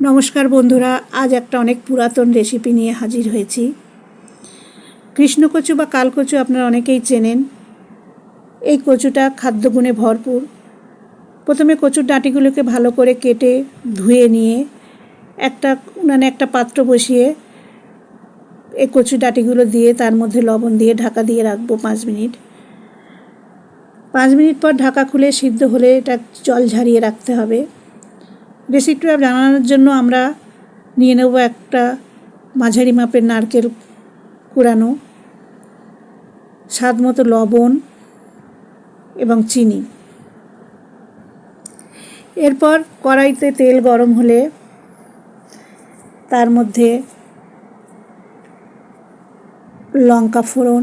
নমস্কার বন্ধুরা, আজ একটা অনেক পুরাতন রেসিপি নিয়ে হাজির হয়েছি। কৃষ্ণকচু বা কালকচু আপনারা অনেকেই চেনেন। এই কচুটা খাদ্যগুণে ভরপুর। প্রথমে কচুর ডাঁটিগুলোকে ভালো করে কেটে ধুয়ে নিয়ে একটা, উনানে একটা পাত্র বসিয়ে এই কচু ডাঁটিগুলো দিয়ে তার মধ্যে লবণ দিয়ে ঢাকা দিয়ে রাখব পাঁচ মিনিট। পাঁচ মিনিট পর ঢাকা খুলে সিদ্ধ হলে এটা জল ঝারিয়ে রাখতে হবে। রেসিপিটা জানানোর জন্য আমরা নিয়ে নেব একটা মাঝারি মাপের নারকেল কুড়ানো, স্বাদ মতো লবণ এবং চিনি। এরপর কড়াইতে তেল গরম হলে তার মধ্যে লঙ্কা ফোড়ন,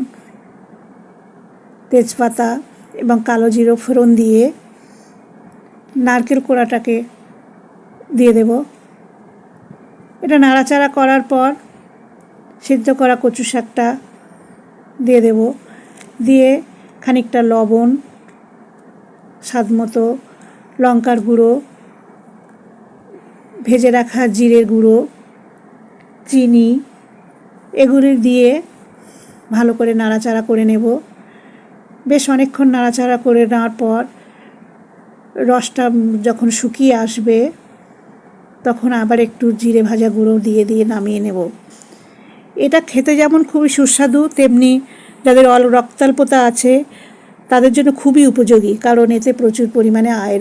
তেজপাতা এবং কালো জিরো ফোড়ন দিয়ে নারকেল কোড়াটাকে দিয়ে দেব। এটা নাড়াচাড়া করার পর সিদ্ধ করা কচু শাকটা দিয়ে দেব। দিয়ে খানিকটা লবণ, স্বাদ মতো লঙ্কার গুঁড়ো, ভেজে রাখা জিরের গুঁড়ো, চিনি, এগুলি দিয়ে ভালো করে নাড়াচাড়া করে নেব। বেশ অনেকক্ষণ নাড়াচাড়া করে নেওয়ার পর রসটা যখন শুকিয়ে আসবে তখন আবার একটু জিরে ভাজা গুঁড়ো দিয়ে দিয়ে নামিয়ে নেব। এটা খেতে যেমন খুবই সুস্বাদু, তেমনি যাদের অল রক্তাল্পতা আছে, তাদের জন্য খুবই উপযোগী, কারণ এতে প্রচুর পরিমাণে আয়রন